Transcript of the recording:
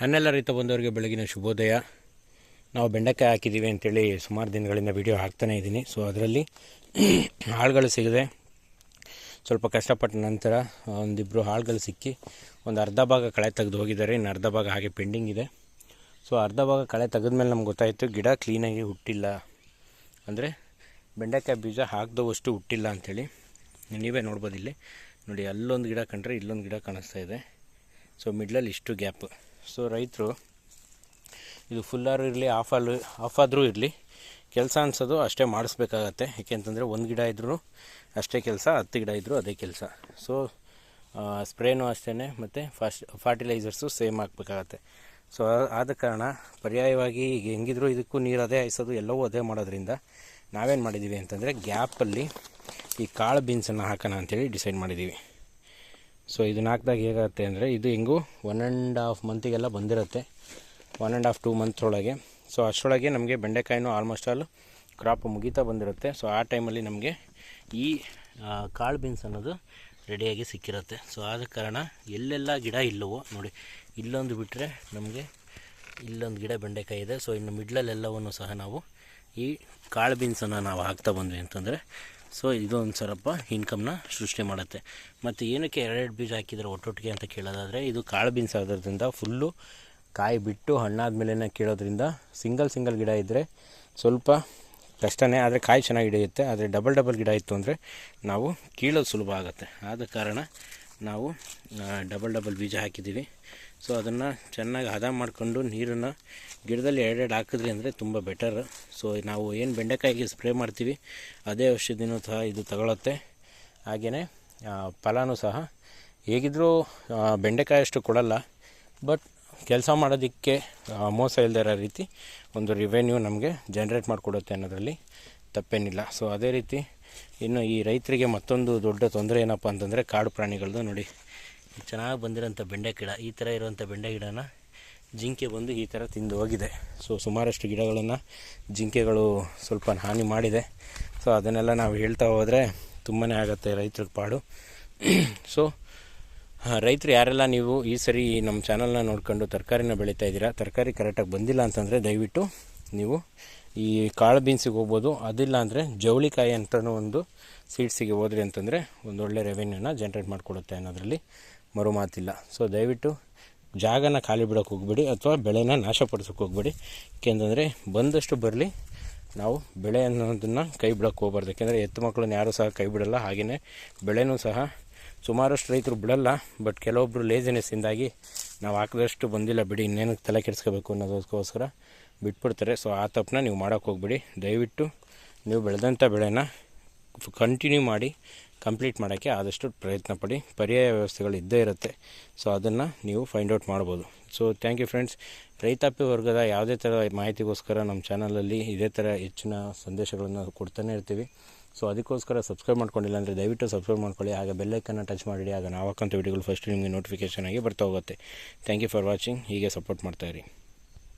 ನನ್ನೆಲ್ಲ ರೈತ ಬಂದವರಿಗೆ ಬೆಳಗಿನ ಶುಭೋದಯ. ನಾವು ಬೆಂಡೆಕಾಯಿ ಹಾಕಿದ್ದೀವಿ ಅಂತೇಳಿ ಸುಮಾರು ದಿನಗಳಿಂದ ವಿಡಿಯೋ ಹಾಕ್ತಾನೇ ಇದ್ದೀನಿ. ಸೊ ಅದರಲ್ಲಿ ಹಾಳುಗಳು ಸಿಗದೆ ಸ್ವಲ್ಪ ಕಷ್ಟಪಟ್ಟ ನಂತರ ಒಂದಿಬ್ಬರು ಹಾಳುಗಳು ಸಿಕ್ಕಿ ಒಂದು ಅರ್ಧ ಭಾಗ ಕಳೆ ತೆಗೆದು ಹೋಗಿದ್ದಾರೆ. ಇನ್ನು ಅರ್ಧ ಭಾಗ ಹಾಗೆ ಪೆಂಡಿಂಗ್ ಇದೆ. ಸೊ ಅರ್ಧ ಭಾಗ ಕಳೆ ತೆಗೆದ್ಮೇಲೆ ನಮ್ಗೆ ಗೊತ್ತಾಯಿತು, ಗಿಡ ಕ್ಲೀನಾಗಿ ಹುಟ್ಟಿಲ್ಲ. ಅಂದರೆ ಬೆಂಡೆಕಾಯಿ ಬೀಜ ಹಾಕ್ದವಷ್ಟು ಹುಟ್ಟಿಲ್ಲ ಅಂಥೇಳಿ ನೀವೇ ನೋಡ್ಬೋದು ಇಲ್ಲಿ. ನೋಡಿ, ಅಲ್ಲೊಂದು ಗಿಡ ಕಂಡ್ರೆ ಇಲ್ಲೊಂದು ಗಿಡ ಕಾಣಿಸ್ತಾ ಇದೆ. ಸೊ ಮಿಡ್ಲಲ್ಲಿ ಇಷ್ಟು ಗ್ಯಾಪ್ ಸೊ ರೈತರು, ಇದು ಫುಲ್ಲಾರು ಇರಲಿ ಆಫ್ ಆಲ್ ಆಫ್ ಆದರೂ ಇರಲಿ, ಕೆಲಸ ಅನ್ಸೋದು ಅಷ್ಟೇ ಮಾಡಿಸ್ಬೇಕಾಗತ್ತೆ. ಏಕೆಂತಂದರೆ ಒಂದು ಗಿಡ ಇದ್ದರೂ ಅಷ್ಟೇ ಕೆಲಸ, ಹತ್ತು ಗಿಡ ಇದ್ದರೂ ಅದೇ ಕೆಲಸ. ಸೊ ಸ್ಪ್ರೇನೂ ಅಷ್ಟೇ ಮತ್ತು ಫಾಸ್ಟ್ ಫರ್ಟಿಲೈಸರ್ಸು ಸೇಮ್ ಹಾಕ್ಬೇಕಾಗತ್ತೆ. ಸೊ ಆದ ಕಾರಣ ಪರ್ಯಾಯವಾಗಿ ಈಗ ಹೆಂಗಿದ್ರು ಇದಕ್ಕೂ ನೀರು ಅದೇ ಹಾಯಿಸೋದು, ಎಲ್ಲವೂ ಅದೇ ಮಾಡೋದ್ರಿಂದ ನಾವೇನು ಮಾಡಿದ್ದೀವಿ ಅಂತಂದರೆ ಗ್ಯಾಪಲ್ಲಿ ಈ ಕಾಳು ಬೀನ್ಸನ್ನು ಹಾಕೋಣ ಅಂಥೇಳಿ ಡಿಸೈಡ್ ಮಾಡಿದ್ದೀವಿ ಸೊ ಇದನ್ನ ಹಾಕಿದಾಗ ಹೇಗಾಗುತ್ತೆ ಅಂದರೆ ಇದು ಹೆಂಗೂ ಒನ್ ಆ್ಯಂಡ್ ಹಾಫ್ ಮಂತಿಗೆಲ್ಲ ಬಂದಿರುತ್ತೆ. One and half two month ಒಳಗೆ. ಸೊ ಅಷ್ಟರೊಳಗೆ ನಮಗೆ ಬೆಂಡೆಕಾಯಿನೂ ಆಲ್ಮೋಸ್ಟ್ ಆಲ್ ಕ್ರಾಪ್ ಮುಗೀತಾ ಬಂದಿರುತ್ತೆ. ಸೊ ಆ ಟೈಮಲ್ಲಿ ನಮಗೆ ಈ ಕಾಳು ಬೀನ್ಸ್ ಅನ್ನೋದು ರೆಡಿಯಾಗಿ ಸಿಕ್ಕಿರುತ್ತೆ. ಸೊ ಆದ ಕಾರಣ ಎಲ್ಲೆಲ್ಲ ಗಿಡ ಇಲ್ಲವೋ, ನೋಡಿ, ಇಲ್ಲೊಂದು ಬಿಟ್ಟರೆ ನಮಗೆ ಇಲ್ಲೊಂದು ಗಿಡ ಬೆಂಡೆಕಾಯಿ ಇದೆ. ಸೊ ಇನ್ನು ಮಿಡ್ಲಲ್ಲೆಲ್ಲವನ್ನು ಸಹ ನಾವು ಈ ಕಾಳು ಬೀನ್ಸನ್ನು ನಾವು ಹಾಕ್ತಾ ಬಂದ್ವಿ ಅಂತಂದರೆ ಸೊ ಇದು ಒಂದು ಸ್ವಲ್ಪ ಇನ್ಕಮ್ನ ಸೃಷ್ಟಿ ಮಾಡುತ್ತೆ. ಮತ್ತು ಏನಕ್ಕೆ ಎರಡೆರಡು ಬೀಜ ಹಾಕಿದರೆ ಒಟ್ಟೊಟ್ಟಿಗೆ ಅಂತ ಕೇಳೋದಾದರೆ, ಇದು ಕಾಳು ಬೀನ್ಸ್ ಆಗೋದ್ರಿಂದ ಫುಲ್ಲು ಕಾಯಿ ಬಿಟ್ಟು ಹಣ್ಣಾದ ಮೇಲೇ ಕೇಳೋದ್ರಿಂದ ಸಿಂಗಲ್ ಸಿಂಗಲ್ ಗಿಡ ಇದ್ದರೆ ಸ್ವಲ್ಪ ಕಷ್ಟನೇ, ಆದರೆ ಕಾಯಿ ಚೆನ್ನಾಗಿ ಹಿಡಿಯುತ್ತೆ. ಆದರೆ ಡಬಲ್ ಡಬಲ್ ಗಿಡ ಇತ್ತು ಅಂದರೆ ನಾವು ಕೀಳೋದು ಸುಲಭ ಆಗುತ್ತೆ. ಆದ ಕಾರಣ ನಾವು ಡಬಲ್ ಡಬಲ್ ಬೀಜ ಹಾಕಿದ್ದೀವಿ. ಸೊ ಅದನ್ನು ಚೆನ್ನಾಗಿ ಹದ ಮಾಡಿಕೊಂಡು ನೀರನ್ನು ಗಿಡದಲ್ಲಿ ಎರಡೆರಡು ಹಾಕಿದ್ರಿ ಅಂದರೆ ತುಂಬ ಬೆಟರ್ ಸೊ ನಾವು ಏನು ಬೆಂಡೆಕಾಯಿಗೆ ಸ್ಪ್ರೇ ಮಾಡ್ತೀವಿ, ಅದೇ ಔಷಧಿನೂ ಸಹ ಇದು ತಗೊಳತ್ತೆ. ಹಾಗೆಯೇ ಫಲನೂ ಸಹ. ಹೇಗಿದ್ದರೂ ಬೆಂಡೆಕಾಯಿ ಅಷ್ಟು ಕೊಡಲ್ಲ ಬಟ್ ಕೆಲಸ ಮಾಡೋದಕ್ಕೆ ಮೋಸ ಇಲ್ಲದೆ ಇರೋ ರೀತಿ ಒಂದು ರಿವೆನ್ಯೂ ನಮಗೆ ಜನ್ರೇಟ್ ಮಾಡಿಕೊಡುತ್ತೆ ಅನ್ನೋದರಲ್ಲಿ ತಪ್ಪೇನಿಲ್ಲ. ಸೊ ಅದೇ ರೀತಿ ಇನ್ನು ಈ ರೈತರಿಗೆ ಮತ್ತೊಂದು ದೊಡ್ಡ ತೊಂದರೆ ಏನಪ್ಪ ಅಂತಂದರೆ ಕಾಡು ಪ್ರಾಣಿಗಳದ್ದು ನೋಡಿ. ಚೆನ್ನಾಗಿ ಬಂದಿರೋಂಥ ಬೆಂಡೆ ಗಿಡ, ಈ ಥರ ಇರುವಂಥ ಬೆಂಡೆ ಗಿಡನ ಜಿಂಕೆ ಬಂದು ಈ ಥರ ತಿಂದು ಹೋಗಿದೆ. ಸೊ ಸುಮಾರಷ್ಟು ಗಿಡಗಳನ್ನು ಜಿಂಕೆಗಳು ಸ್ವಲ್ಪ ಹಾನಿ ಮಾಡಿದೆ. ಸೊ ಅದನ್ನೆಲ್ಲ ನಾವು ಹೇಳ್ತಾ ಹೋದರೆ ತುಂಬಾ ಆಗುತ್ತೆ ರೈತರ ಪಾಡು. ಸೊ ರೈತರು ಯಾರೆಲ್ಲ ನೀವು ಈ ಸರಿ ನಮ್ಮ ಚಾನಲ್ನ ನೋಡ್ಕೊಂಡು ತರಕಾರಿನ ಬೆಳೀತಾ ಇದ್ದೀರಾ, ತರಕಾರಿ ಕರೆಕ್ಟಾಗಿ ಬಂದಿಲ್ಲ ಅಂತಂದರೆ ದಯವಿಟ್ಟು ನೀವು ಈ ಕಾಳು ಬೀನ್ಸಿಗೆ ಹೋಗ್ಬೋದು. ಅದಿಲ್ಲ ಅಂದರೆ ಜವಳಿಕಾಯಿ ಅಂತಲೂ ಒಂದು ಸೀಡ್ಸಿಗೆ ಹೋದ್ರಿ ಅಂತಂದರೆ ಒಂದು ಒಳ್ಳೆ ರೆವೆನ್ಯೂನ ಜನ್ರೇಟ್ ಮಾಡಿಕೊಡುತ್ತೆ ಅನ್ನೋದರಲ್ಲಿ ಮರು ಮಾತಿಲ್ಲ. ಸೊ ದಯವಿಟ್ಟು ಜಾಗನ ಖಾಲಿ ಬಿಡೋಕೆ ಹೋಗ್ಬೇಡಿ ಅಥವಾ ಬೆಳೆನ ನಾಶಪಡಿಸೋಕೆ ಹೋಗ್ಬೇಡಿ. ಏಕೆಂತಂದರೆ ಬಂದಷ್ಟು ಬರಲಿ ನಾವು ಬೆಳೆ ಅನ್ನೋದನ್ನು ಕೈ ಬಿಡೋಕೆ ಹೋಗ್ಬಾರ್ದು. ಯಾಕೆಂದರೆ ಎತ್ತು ಮಕ್ಕಳನ್ನ ಯಾರೂ ಸಹ ಕೈ ಬಿಡಲ್ಲ. ಹಾಗೆಯೇ ಬೆಳೆನೂ ಸಹ ಸುಮಾರಷ್ಟು ರೈತರು ಬಿಡಲ್ಲ. ಬಟ್ ಕೆಲವೊಬ್ಬರು ಲೇಜಿನೆಸ್ಸಿಂದಾಗಿ ನಾವು ಹಾಕಿದಷ್ಟು ಬಂದಿಲ್ಲ ಬಿಡಿ. ಇನ್ನೇನು ತಲೆ ಕೆಡಿಸ್ಕೋಬೇಕು ಅನ್ನೋದಕ್ಕೋಸ್ಕರ ಬಿಟ್ಬಿಡ್ತಾರೆ. ಸೊ ಆ ತಪ್ಪನ್ನ ನೀವು ಮಾಡೋಕ್ಕೆ ಹೋಗ್ಬಿಡಿ. ದಯವಿಟ್ಟು ನೀವು ಬೆಳೆದಂಥ ಬೆಳೆನ ಕಂಟಿನ್ಯೂ ಮಾಡಿ ಕಂಪ್ಲೀಟ್ ಮಾಡೋಕ್ಕೆ ಆದಷ್ಟು ಪ್ರಯತ್ನ ಪಡಿ. ಪರ್ಯಾಯ ವ್ಯವಸ್ಥೆಗಳು ಇದ್ದೇ ಇರುತ್ತೆ. ಸೊ ಅದನ್ನು ನೀವು ಫೈಂಡ್ ಔಟ್ ಮಾಡ್ಬೋದು. ಸೊ ಥ್ಯಾಂಕ್ ಯು ಫ್ರೆಂಡ್ಸ್ ರೈತಾಪಿ ವರ್ಗದ ಯಾವುದೇ ಥರ ಮಾಹಿತಿಗೋಸ್ಕರ ನಮ್ಮ ಚಾನಲಲ್ಲಿ ಇದೇ ಥರ ಹೆಚ್ಚಿನ ಸಂದೇಶಗಳನ್ನು ಕೊಡ್ತಾನೆ ಇರ್ತೀವಿ. ಸೊ ಅದಕ್ಕೋಸ್ಕರ ಸಬ್ಸ್ಕ್ರೈಬ್ ಮಾಡ್ಕೊಂಡಿಲ್ಲ ಅಂದರೆ ದಯವಿಟ್ಟು ಸಬ್ಸ್ಕ್ರೈಬ್ ಮಾಡ್ಕೊಳ್ಳಿ. ಆಗ ಬೆಲ್ಲೈಕನ್ನು ಟಚ್ ಮಾಡಿ ಆಗ ನಾವು ಹಾಕೋಂಥ ವೀಡಿಯೋಗಳು ಫಸ್ಟ್ ನಿಮಗೆ ನೋಟಿಫಿಕೇಷನ್ ಆಗಿ ಬರ್ತಾ ಹೋಗುತ್ತೆ. ಥ್ಯಾಂಕ್ ಯು ಫಾರ್ ವಾಚಿಂಗ್ ಹೀಗೆ ಸಪೋರ್ಟ್ ಮಾಡ್ತಾಯಿರಿ